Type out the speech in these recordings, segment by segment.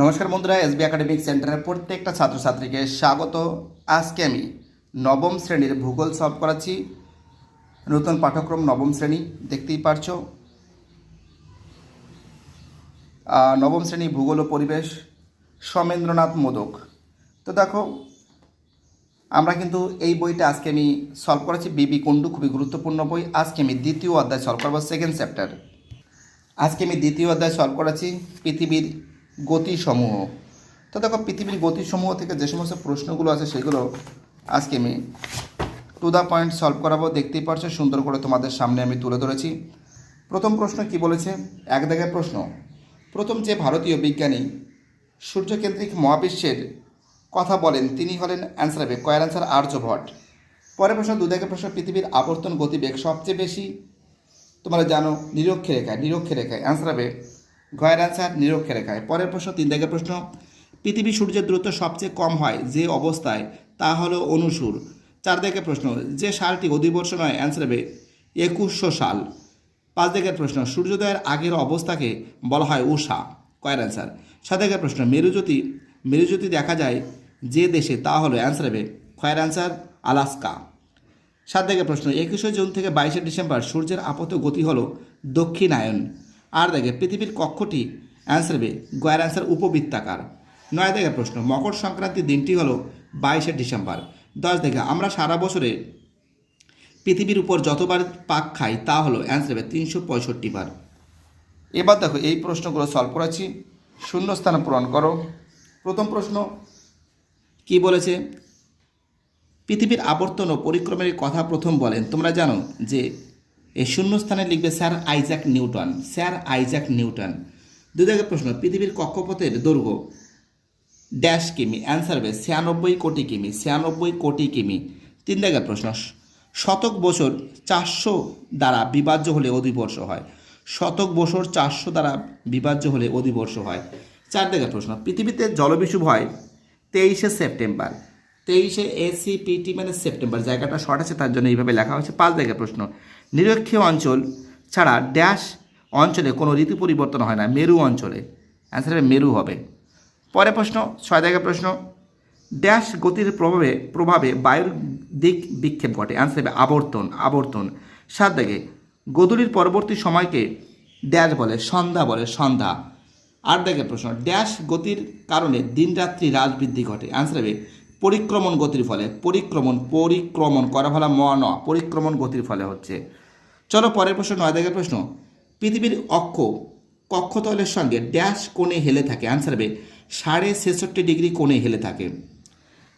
নমস্কার বন্ধুরা, SB academic সেন্টারের প্রত্যেকটা ছাত্রছাত্রীকে স্বাগত। আজকে আমি নবম শ্রেণির ভূগোল সলভ করাচ্ছি। নতুন পাঠ্যক্রম নবম শ্রেণি, দেখতেই পারছ। নবম শ্রেণি ভূগোল ও পরিবেশ, সমেন্দ্রনাথ মোদক। তো দেখো, আমরা কিন্তু এই বইটা আজকে আমি সলভ করেছি বিবি কুণ্ডু, খুবই গুরুত্বপূর্ণ বই। আজকে আমি দ্বিতীয় অধ্যায় সলভ করব সেকেন্ড চ্যাপ্টার আজকে আমি দ্বিতীয় অধ্যায় সলভ করেছি পৃথিবীর গতিসমূহ। তো দেখো, পৃথিবীর গতিসমূহ থেকে যে সমস্ত প্রশ্নগুলো আছে সেগুলো আজকে আমি টু দ্য পয়েন্ট সলভ করাবো। দেখতেই পারছ, সুন্দর করে তোমাদের সামনে আমি তুলে ধরেছি। প্রথম প্রশ্ন কি বলেছে? এক দাগের প্রশ্ন। প্রথম যে ভারতীয় বিজ্ঞানী সূর্যকেন্দ্রিক মহাবিশ্বের কথা বলেন, তিনি হলেন অ্যান্সার হবে, কয়ের অ্যান্সার আর্যভট্ট পরের প্রশ্ন, দু দাগের প্রশ্ন, পৃথিবীর আবর্তন গতিবেগ সবচেয়ে বেশি, তোমরা জানো নিরক্ষে রেখায় নিরক্ষে রেখায় অ্যান্সার হবে ঘয়ের অ্যান্সার নিরক্ষে রেখায়। পরের প্রশ্ন, তিন দাগের প্রশ্ন। পৃথিবী সূর্যের দূরত্ব সবচেয়ে কম হয় যে অবস্থায়, তা হলো অনুসুর। চার দাগের প্রশ্ন, যে সালটি অধিবর্ষ নয় অ্যান্সার হবে একুশশো সাল। পাঁচ দাগের প্রশ্ন, সূর্যোদয়ের আগের অবস্থাকে বলা হয় উষা, কয়ের অ্যান্সার সাত দাগের প্রশ্ন, মেরুজ্যোতি মেরুজ্যোতি দেখা যায় যে দেশে, তা হলো অ্যান্সার হবে কয়ের অ্যান্সার আলাস্কা। সাত দেখে প্রশ্ন, একুশে জুন থেকে বাইশে ডিসেম্বর সূর্যের আপাত গতি হলো দক্ষিণায়ন। আর দেখে পৃথিবীর কক্ষটি অ্যান্সার হবে গয়ের অ্যান্সার উপবৃত্তাকার। নয় দেখে প্রশ্ন, মকর সংক্রান্তির দিনটি হলো বাইশে ডিসেম্বর। দশ দেখে, আমরা সারা বছরে পৃথিবীর উপর যতবার পাক খাই, তা হলো অ্যান্সার হবে তিনশো পঁয়ষট্টি বার। এবার দেখো, এই প্রশ্নগুলো সলভ করেছি। শূন্যস্থান পূরণ করো। প্রথম প্রশ্ন, কি বলেছে? পৃথিবীর আবর্তন ও পরিক্রমের কথা প্রথম বলেন। তোমরা জানো যে এই শূন্যস্থানে লিখবে sir Isaac Newton, sir Isaac Newton. দুই দাগের প্রশ্ন, পৃথিবীর কক্ষপথের দৈর্ঘ্য ড্যাশ কিমি? অ্যান্সার হবে ছিয়ানব্বই কোটি কিমি, ছিয়ানব্বই কোটি কিমি। তিন দাগের প্রশ্ন, শতক বছর চারশো দ্বারা বিভাজ্য হলে অধিবর্ষ হয়। শতক বছর চারশো দ্বারা বিভাজ্য হলে অধিবর্ষ হয়। চার দাগের প্রশ্ন, পৃথিবীতে জলবিষুব হয় তেইশে সেপ্টেম্বর। তেইশে এসিপিটি মানে সেপ্টেম্বর, জায়গাটা শর্ট আছে, তার জন্য এইভাবে লেখা হয়েছে। পাঁচ দাগের প্রশ্ন নিরক্ষীয় অঞ্চল ছাড়া ড্যাশ অঞ্চলে কোনো ঋতু পরিবর্তন হয় না, মেরু অঞ্চলে। অ্যান্সার হবে মেরু হবে। পরে প্রশ্ন, ছয় দাগের প্রশ্ন। ড্যাশ গতির প্রভাবে প্রভাবে বায়ুর দিক বিক্ষেপ ঘটে। অ্যান্সার হবে আবর্তন আবর্তন। সাত দাগে গদুলির পরবর্তী সময়কে ড্যাশ বলে, সন্ধ্যা বলে, সন্ধ্যা। আট দাগের প্রশ্ন, ড্যাশ গতির কারণে দিনরাত্রি হ্রাস বৃদ্ধি ঘটে। অ্যান্সার হবে পরিক্রমণ গতির ফলে, পরিক্রমণ পরিক্রমণ করা ফলা ম, ন, পরিক্রমণ গতির ফলে হচ্ছে। চলো পরের প্রশ্ন, নয় দাগের প্রশ্ন। পৃথিবীর অক্ষ কক্ষতলের সঙ্গে ড্যাশ কোণে হেলে থাকে। অ্যান্সার হবে, সাড়ে ছেষট্টি ডিগ্রি কোণে হেলে থাকে।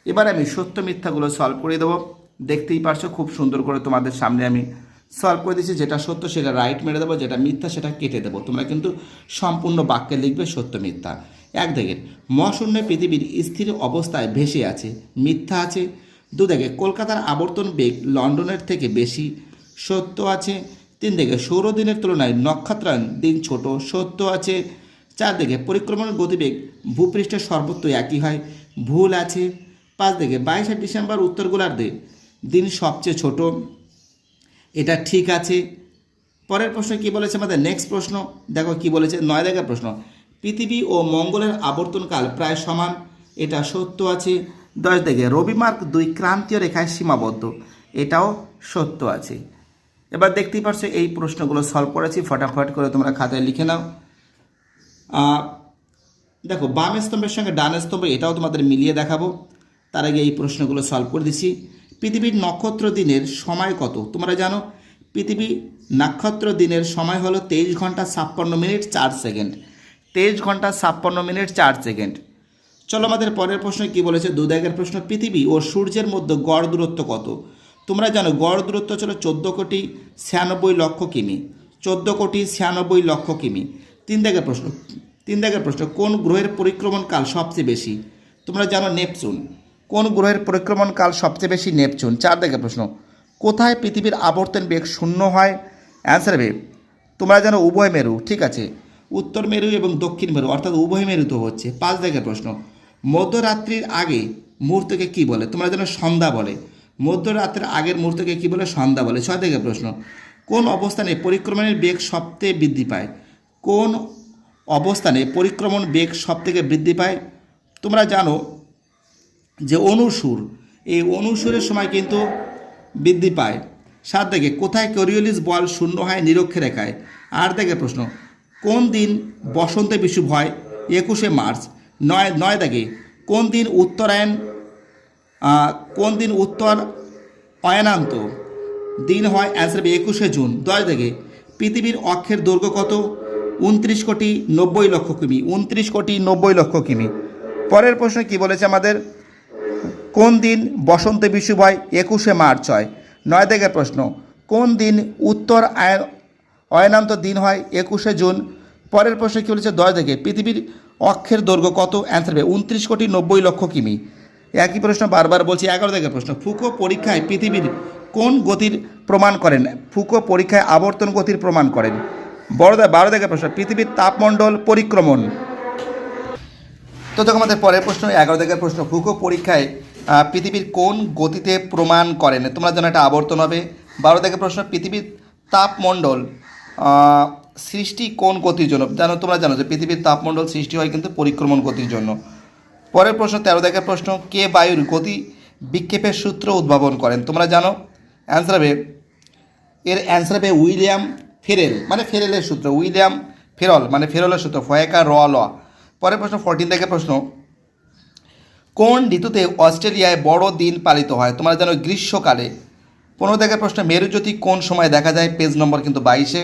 এবার আমি সত্য মিথ্যাগুলো সলভ করে দেবো। দেখতেই পারছ, খুব সুন্দর করে তোমাদের সামনে আমি সলভ করে দিচ্ছি যেটা সত্য, সেটা রাইট মেরে দেবো, যেটা মিথ্যা, সেটা কেটে দেবো। তোমরা কিন্তু সম্পূর্ণ বাক্যে লিখবে সত্য মিথ্যা। এক দেখেন, মহাশূন্য পৃথিবীর স্থির অবস্থায় ভেসে আছে, মিথ্যা আছে। দু দেখে, কলকাতার আবর্তন বেগ লন্ডনের থেকে বেশি, সত্য আছে। তিন দেখে, সৌরদিনের তুলনায় নক্ষত্রায়ণ দিন ছোট, সত্য আছে। চার দিকে পরিক্রমণের গতিবেগ ভূপৃষ্ঠের সর্বত্র একই হয়, ভুল আছে। পাঁচ দেখে, বাইশে ডিসেম্বর উত্তর গোলার্ধে দিন সবচেয়ে ছোট। এটা ঠিক আছে। পরের প্রশ্ন কি বলেছে আমাদের? নেক্সট প্রশ্ন। দেখো কি বলেছে, নয় দেখার প্রশ্ন। পৃথিবী ও মঙ্গলের আবর্তনকাল প্রায় সমান। এটা সত্য আছে। দশ দেখে রবিমার্ক দুই ক্রান্তীয় রেখায় সীমাবদ্ধ। এটাও সত্য আছে। এবার দেখতেই পারছ, এই প্রশ্নগুলো সলভ করেছি। ফটাফট করে তোমরা খাতায় লিখে নাও। দেখো, বাম স্তম্ভের সঙ্গে ডান স্তম্ভ, এটাও তোমাদের মিলিয়ে দেখাবো। তার আগে এই প্রশ্নগুলো সলভ করে দিছি পৃথিবীর নক্ষত্র দিনের সময় কত? তোমরা জানো, পৃথিবী নক্ষত্র দিনের সময় হলো তেইশ ঘণ্টা ছাপ্পান্ন মিনিট চার সেকেন্ড। তেইশ ঘণ্টা ছাপ্পান্ন মিনিট চার সেকেন্ড। চলো আমাদের পরের প্রশ্ন কি বলেছে? দু দাগের প্রশ্ন, পৃথিবী ও সূর্যের মধ্যে গড় দূরত্ব কত? তোমরা জানো গড় দূরত্ব ছিল চোদ্দ কোটি ছিয়ানব্বই লক্ষ কিমি। চোদ্দ কোটি ছিয়ানব্বই লক্ষ কিমি। তিন দাগের প্রশ্ন তিন দাগের প্রশ্ন, কোন গ্রহের পরিক্রমণকাল সবচেয়ে বেশি? তোমরা জানো নেপচুন। কোন গ্রহের পরিক্রমণকাল সবচেয়ে বেশি? নেপচুন। চার দাগের প্রশ্ন, কোথায় পৃথিবীর আবর্তন বেগ শূন্য হয়? অ্যান্সার হবে, তোমরা জানো উভয় মেরু, ঠিক আছে। উত্তর মেরু এবং দক্ষিণ মেরু, অর্থাৎ উভয় মেরুতে হচ্ছে। পাঁচ দাগের প্রশ্ন, মধ্যরাত্রির আগে মুহূর্তকে কি বলে? তোমরা যেন সন্ধ্যা বলে। মধ্যরাত্রের আগের মুহূর্তকে কি বলে? সন্ধ্যা বলে। ছয় দাগের প্রশ্ন, কোন অবস্থানে পরিক্রমণের বেগ সবচেয়ে বৃদ্ধি পায়? কোন অবস্থানে পরিক্রমণ বেগ সব থেকে বৃদ্ধি পায়? তোমরা জানো যে অনুসুর, এই অনুসুরের সময় কিন্তু বৃদ্ধি পায়। সাত থেকে কোথায় কোরিওলিস বল শূন্য হয় নিরক্ষে রেখায় আট থেকে প্রশ্ন কোন দিন বসন্তে বিষুব হয়? একুশে মার্চ। নয় নয় দাগে কোন দিন উত্তরায়ণ কোন দিন উত্তর অয়নান্ত? দিন হয় অ্যান্সার একুশে জুন। দশ দাগে পৃথিবীর অক্ষের দৈর্ঘ্য কত? উনত্রিশ কোটি নব্বই লক্ষ কিমি। উনত্রিশ কোটি নব্বই লক্ষ কিমি। পরের প্রশ্ন কি বলেছে আমাদের? কোন দিন বসন্তে বিষুব হয়? একুশে মার্চ হয়। নয় থেকে প্রশ্ন, কোন দিন উত্তর আয়- অয়নান্ত দিন হয় একুশে জুন। পরের প্রশ্ন কী বলেছে? দশ থেকে পৃথিবীর অক্ষের দৈর্ঘ্য কত? অ্যান্সার হবে উনত্রিশ কোটি নব্বই লক্ষ কিমি। একই প্রশ্ন বারবার বলছি, এগারো থেকে প্রশ্ন। ফুকো পরীক্ষায় পৃথিবীর কোন গতির প্রমাণ করেন? ফুকো পরীক্ষায় আবর্তন গতির প্রমাণ করেন। বড়দা, বারো থেকে প্রশ্ন। পৃথিবীর তাপমণ্ডল পরিক্রমণ। তো দেখো আমাদের পরের প্রশ্ন, এগারো থেকে প্রশ্ন। ফুকো পরীক্ষায় পৃথিবীর কোন গতিতে প্রমাণ করেন? তোমরা জানো এটা আবর্তন হবে। বারো থেকে প্রশ্ন, পৃথিবীর তাপমণ্ডল সৃষ্টি কোন গতির জন্য? জানো, তোমরা জানো যে পৃথিবীর তাপমণ্ডল সৃষ্টি হয় কিন্তু পরিক্রমণ গতির জন্য। পরের প্রশ্ন, তেরো থেকে প্রশ্ন, কে বায়ুর গতি বিক্ষেপের সূত্র উদ্ভাবন করেন? তোমরা জানো? অ্যান্সার হবে, এর অ্যান্সার হবে উইলিয়াম ফেরেল মানে ফেরেলের সূত্র, উইলিয়াম ফেরল মানে ফেরলের সূত্র, ফয়েকা র ল। পরের প্রশ্ন ফোরটিন থেকে প্রশ্ন, কোন ঋতুতে অস্ট্রেলিয়ায় বড় দিন পালিত হয়? তোমরা জানো, গ্রীষ্মকালে। পনেরো থেকে প্রশ্ন মেরুজ্যোতি কোন সময় দেখা যায়? পেজ নম্বর কিন্তু বাইশে।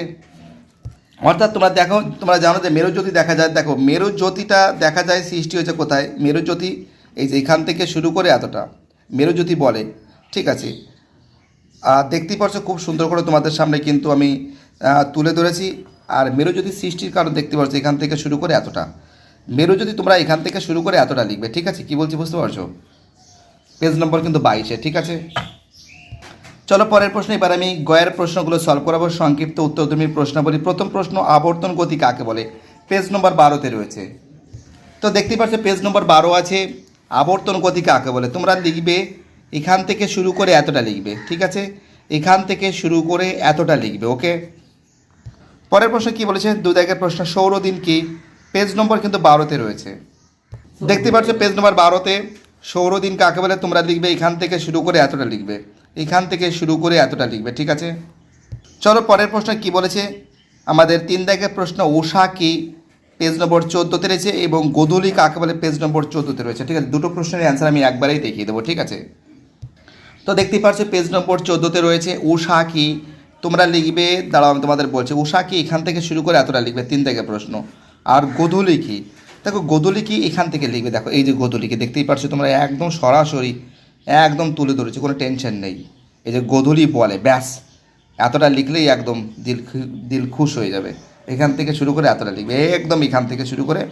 অর্থাৎ তোমরা দেখো, তোমরা জানো যে মেরুজ্যোতি দেখা যায়। দেখো মেরুজ্যোতিটা দেখা যায় সৃষ্টি হয়েছে কোথায়? মেরুজ্যোতি এই যে এখান থেকে শুরু করে এতটা। মেরুজ্যোতি বলে। ঠিক আছে? আর দেখতেই পাচ্ছ খুব সুন্দর করে তোমাদের সামনে কিন্তু আমি তুলে ধরেছি। আর মেরুজ্যোতি সৃষ্টির কারণ দেখতে পাচ্ছ এখান থেকে শুরু করে এতটা। মেরু মেরুজ্যোতি তোমরা এখান থেকে শুরু করে এতটা লিখবে। ঠিক আছে? কি বলছি বুঝতে পারছ? পেজ নম্বর কিন্তু বাইশে। ঠিক আছে? চলো পরের প্রশ্ন, এবার আমি গয়ের প্রশ্নগুলো সলভ করাবো, সংক্ষিপ্ত উত্তর তুমি প্রশ্নাবলী। প্রথম প্রশ্ন, আবর্তন গতি কাকে বলে? পেজ নম্বর বারোতে রয়েছে। তো দেখতে পাচ্ছ পেজ নম্বর বারো আছে, আবর্তন গতি কাকে বলে? তোমরা লিখবে, এখান থেকে শুরু করে এতটা লিখবে, ঠিক আছে? এখান থেকে শুরু করে এতটা লিখবে ওকে পরের প্রশ্ন কি বলেছে? দু দাগের প্রশ্ন সৌরদিন কি? পেজ নম্বর কিন্তু বারোতে রয়েছে। দেখতে পাচ্ছ পেজ নম্বর বারোতে সৌরদিন কাকে বলে? তোমরা লিখবে, এখান থেকে শুরু করে এতটা লিখবে। এখান থেকে শুরু করে এতটা লিখবে, ঠিক আছে? চলো পরের প্রশ্ন কি বলেছে? আমাদের তিন দাগের প্রশ্ন উষা কি পেজ নম্বর চোদ্দোতে রয়েছে এবং গোধূলি কাকে বলে পেজ নম্বর চোদ্দোতে রয়েছে, ঠিক আছে? দুটো প্রশ্নের অ্যান্সার আমি একবারেই দেখিয়ে দেবো, ঠিক আছে? তো দেখতেই পাচ্ছ পেজ নম্বর চোদ্দোতে রয়েছে উষা কি? তোমরা লিখবে, দাঁড়াও, আমি তোমাদের বলছি উষা কি এখান থেকে শুরু করে এতটা লিখবে? তিন থেকে প্রশ্ন। আর গোধূলি কি? দেখো গোধূলি কি এখান থেকে লিখবে? দেখো, এই যে গোধূলি কি, দেখতেই পাচ্ছ তোমরা একদম সরাসরি একদম তুলে ধরেছে, কোনো টেনশন নেই। এই যে গোধূলি বলে, ব্যাস, এতটা লিখলেই একদম দিল দিল খুশ হয়ে যাবে। এখান থেকে শুরু করে এতটা লিখবে, একদম এখান থেকে শুরু করে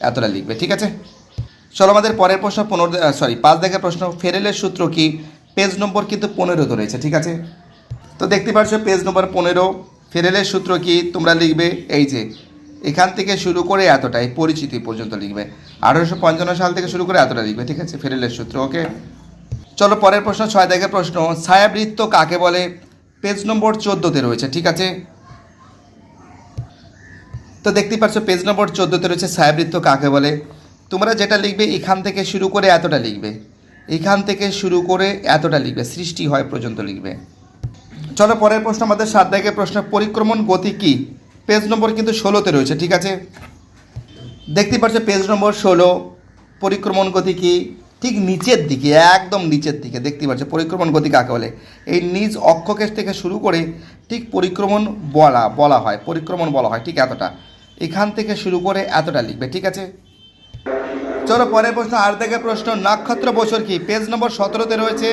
এতটা লিখবে, ঠিক আছে? চলো আমাদের পরের প্রশ্ন পনেরো সরি পাঁচ দেখার প্রশ্ন, ফেরেলের সূত্র কি? পেজ নম্বর কিন্তু পনেরোতে রয়েছে ঠিক আছে? তো দেখতে পাচ্ছ পেজ নম্বর পনেরো, ফেরেলের সূত্র কি? তোমরা লিখবে, এই যে, এখান থেকে শুরু করে এতটাই, পরিচিতি পর্যন্ত লিখবে। আঠারোশো পঞ্চান্ন সাল থেকে শুরু করে এতটা লিখবে, ঠিক আছে, ফেরেলের সূত্র ওকে চলো পরের প্রশ্ন, ছয় দেখে প্রশ্ন। ছায়াবৃত্ত কাকে বলে? পেজ নম্বর চোদ্দোতে রয়েছে, ঠিক আছে? তো দেখতেই পাচ্ছ, পেজ নম্বর চোদ্দোতে রয়েছে, ছায়াবৃত্ত কাকে বলে? তোমরা যেটা লিখবে এখান থেকে শুরু করে এতটা লিখবে। এখান থেকে শুরু করে এতটা লিখবে, সৃষ্টি হয় পর্যন্ত লিখবে। চলো পরের প্রশ্ন, আমাদের সাত দাগের প্রশ্ন, পরিক্রমণ গতি কি? পেজ নম্বর কিন্তু ষোলোতে রয়েছে, ঠিক আছে? দেখতে পাচ্ছ, পেজ নম্বর ষোলো, পরিক্রমণ গতি কি? ঠিক নিচের দিকে, একদম নিচের দিকে দেখতে পাচ্ছ, পরিক্রমণ গতি কাকে বলে? এই নিজ অক্ষকেশ থেকে শুরু করে ঠিক পরিক্রমণ বলা বলা হয়, পরিক্রমণ বলা হয় ঠিক এতটা। এখান থেকে শুরু করে এতটা লিখবে, ঠিক আছে? চলো পরের প্রশ্ন, আর দেখে প্রশ্ন, নক্ষত্র বছর কি? পেজ নম্বর সতেরোতে রয়েছে।